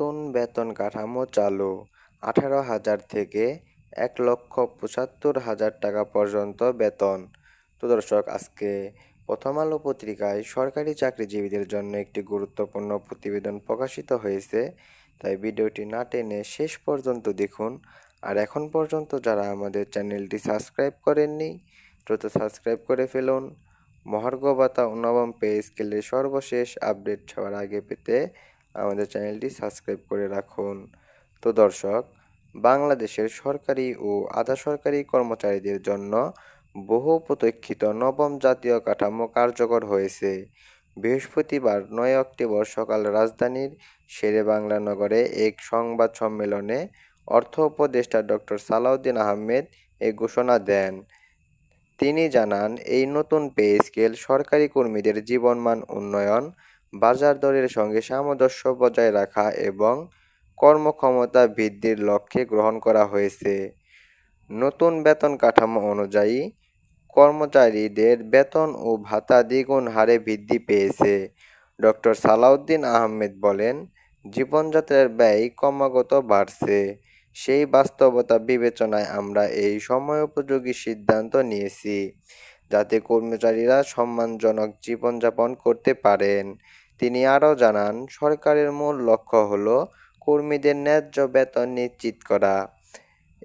নতুন বেতন কাঠামো চালু। আঠারো হাজার থেকে এক লক্ষ পঁচাত্তর হাজার টাকা পর্যন্ত বেতন। তো দর্শক, আজকে প্রথম আলো পত্রিকায় সরকারি চাকরিজীবীদের জন্য একটি গুরুত্বপূর্ণ প্রতিবেদন প্রকাশিত হয়েছে। তাই ভিডিওটি না টেনে শেষ পর্যন্ত দেখুন। আর এখন পর্যন্ত যারা আমাদের চ্যানেলটি সাবস্ক্রাইব করেননি, দ্রুত সাবস্ক্রাইব করে ফেলুন। মহার্ঘ ভাতা নবম পে স্কেলের সর্বশেষ আপডেট সবার আগে পেতে আমাদের চ্যানেলটি সাবস্ক্রাইব করে রাখুন। তো দর্শক, বাংলাদেশের সরকারি ও আধা সরকারি কর্মচারীদের জন্য বহু প্রতীক্ষিত নবম জাতীয় কাঠামো কার্যকর হয়েছে। বৃহস্পতিবার নয় অক্টোবর সকাল রাজধানীর শেরে বাংলা নগরে এক সংবাদ সম্মেলনে অর্থ উপদেষ্টা ডক্টর সালাউদ্দিন আহমেদ এ ঘোষণা দেন। তিনি জানান, এই নতুন পে স্কেল সরকারি কর্মীদের জীবনমান উন্নয়ন বাজার দরের সঙ্গে সামঞ্জস্য বজায় রাখা এবং কর্মক্ষমতা বৃদ্ধির লক্ষ্যে গ্রহণ করা হয়েছে। নতুন বেতন কাঠামো অনুযায়ী কর্মচারীদের বেতন ও ভাতা দ্বিগুণ হারে বৃদ্ধি পেয়েছে। ডক্টর সালাউদ্দিন আহমেদ বলেন, জীবনযাত্রার ব্যয় ক্রমাগত বাড়ছে। সেই বাস্তবতা বিবেচনায় আমরা এই সময়োপযোগী সিদ্ধান্ত নিয়েছি। যাতে কর্মচারীরা সম্মানজনক জীবনযাপন করতে পারেন। তিনি আরও জানান, সরকারের মূল লক্ষ্য হল কর্মীদের ন্যায্য বেতন নিশ্চিত করা।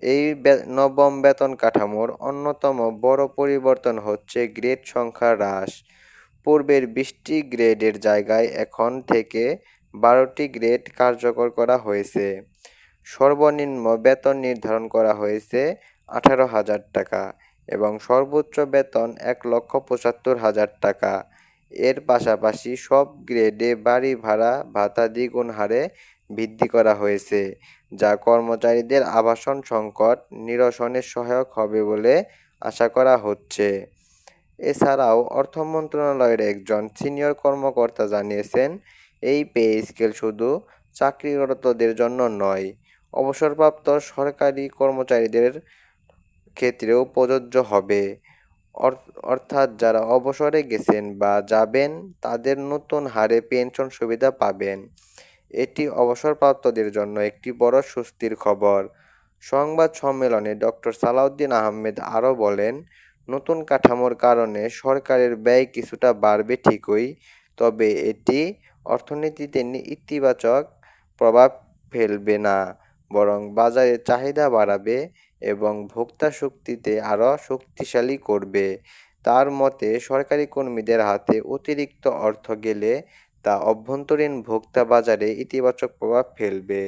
এই নবম বেতন কাঠামোর অন্যতম বড় পরিবর্তন হচ্ছে গ্রেড সংখ্যা হ্রাস। পূর্বের বিশটি গ্রেডের জায়গায় এখন থেকে বারোটি গ্রেড কার্যকর করা হয়েছে। সর্বনিম্ন বেতন নির্ধারণ করা হয়েছে আঠারো হাজার টাকা। এবং সর্বোচ্চ বেতন এক লক্ষ পঁচাত্তর হাজার টাকা। এর পাশাপাশি সব গ্রেডে বাড়ি ভাড়া, ভাতা দ্বিগুণ হারে বৃদ্ধি করা হয়েছে, যা কর্মচারীদের আবাসন সংকট নিরসনে সহায়ক হবে বলে আশা করা হচ্ছে। এছাড়াও অর্থ মন্ত্রণালয়ের একজন সিনিয়র কর্মকর্তা জানিয়েছেন, এই পে স্কেল শুধু চাকরিরতদের জন্য নয়, অবসরপ্রাপ্ত সরকারি কর্মচারীদের ক্ষেত্রেও প্রযোজ্য হবে। অর্থাৎ যারা অবসরে গেছেন বা যাবেন, তাদের নতুন হারে পেনশন সুবিধা পাবেন। এটি অবসরপ্রাপ্তদের জন্য একটি বড় স্বস্তির খবর। সংবাদ সম্মেলনে ডক্টর সালাউদ্দিন আহমেদ আরও বলেন, নতুন কাঠামোর কারণে সরকারের ব্যয় কিছুটা বাড়বে ঠিকই, তবে এটি অর্থনীতিতে ইতিবাচক প্রভাব ফেলবে না, বরং বাজারে চাহিদা বাড়াবে এবং ভোক্তা শক্তিতে আরও শক্তিশালী করবে। তার মতে, সরকারি কর্মীদের হাতে অতিরিক্ত অর্থ গেলে তা অভ্যন্তরীণ ভোক্তা বাজারে ইতিবাচক প্রভাব ফেলবে।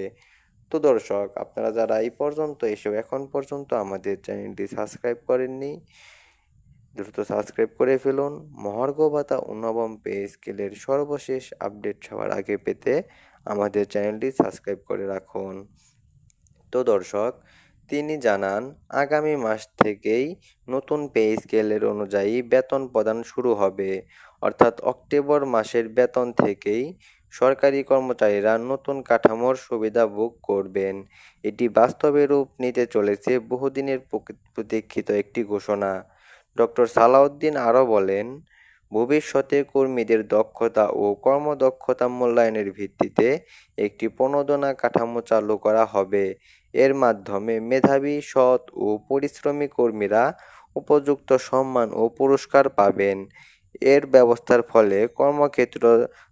তো দর্শক, আপনারা যারা এই পর্যন্ত এসেও এখন পর্যন্ত আমাদের চ্যানেলটি সাবস্ক্রাইব করেননি, দ্রুত সাবস্ক্রাইব করে ফেলুন। মহার্ঘ ভাতা নবম পে স্কেলের সর্বশেষ আপডেট সবার আগে পেতে আমাদের চ্যানেলটি সাবস্ক্রাইব করে রাখুন। তো দর্শক তিনি জানান, আগামী মাস থেকেই নতুন পে স্কেলের অনুযায়ী বেতন প্রদান শুরু হবে। অর্থাৎ অক্টোবর মাসের বেতন থেকেই সরকারি কর্মচারীরা নতুন কাঠামোর সুবিধা ভোগ করবেন। এটি বাস্তবে রূপ নিতে চলেছে বহুদিনের প্রতীক্ষিত একটি ঘোষণা। ডক্টর সালাউদ্দিন আরও বলেন ভবিষ্যতে কর্মীদের দক্ষতা ও কর্মদক্ষতা মূল্যায়নের ভিত্তিতে একটি প্রণোদনা কাঠামো চালু করা হবে। এর মাধ্যমে মেধাবী, সৎ ও পরিশ্রমী কর্মীরা উপযুক্ত সম্মান ও পুরস্কার পাবেন। এর ব্যবস্থার ফলে কর্মক্ষেত্র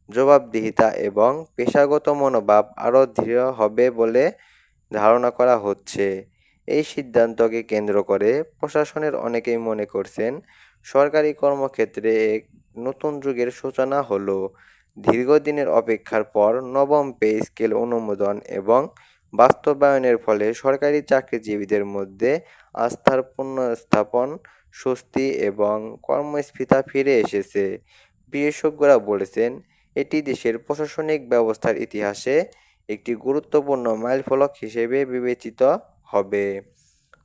জবাবদিহিতা এবং পেশাগত মনোভাব আরও দৃঢ় হবে বলে ধারণা করা হচ্ছে। এই সিদ্ধান্তকে কেন্দ্র করে প্রশাসনের অনেকেই মনে করছেন, সরকারি কর্মক্ষেত্রে এক নতুন যুগের সূচনা হলো। দীর্ঘদিনের অপেক্ষার পর নবম পে স্কেল অনুমোদন এবং বাস্তবায়নের ফলে সরকারি চাকরিজীবীদের মধ্যে আস্থার পুনঃস্থাপন, স্বস্তি এবং কর্মস্ফীতা ফিরে এসেছে। বিশেষজ্ঞরা বলেছেন, এটি দেশের প্রশাসনিক ব্যবস্থার ইতিহাসে একটি গুরুত্বপূর্ণ মাইলফলক হিসেবে বিবেচিত হবে।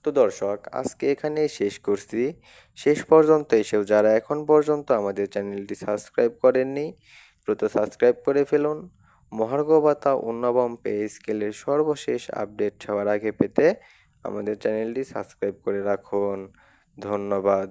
তো দর্শক, আজকে এখানে শেষ করছি। শেষ পর্যন্ত এসেও যারা এখন পর্যন্ত আমাদের চ্যানেলটি সাবস্ক্রাইব করেননি, দ্রুত সাবস্ক্রাইব করে ফেলুন। মহার্ঘ ভাতা উন্নবম পে স্কেলের সর্বশেষ আপডেট সবার আগে পেতে আমাদের চ্যানেলটি সাবস্ক্রাইব করে রাখুন। ধন্যবাদ।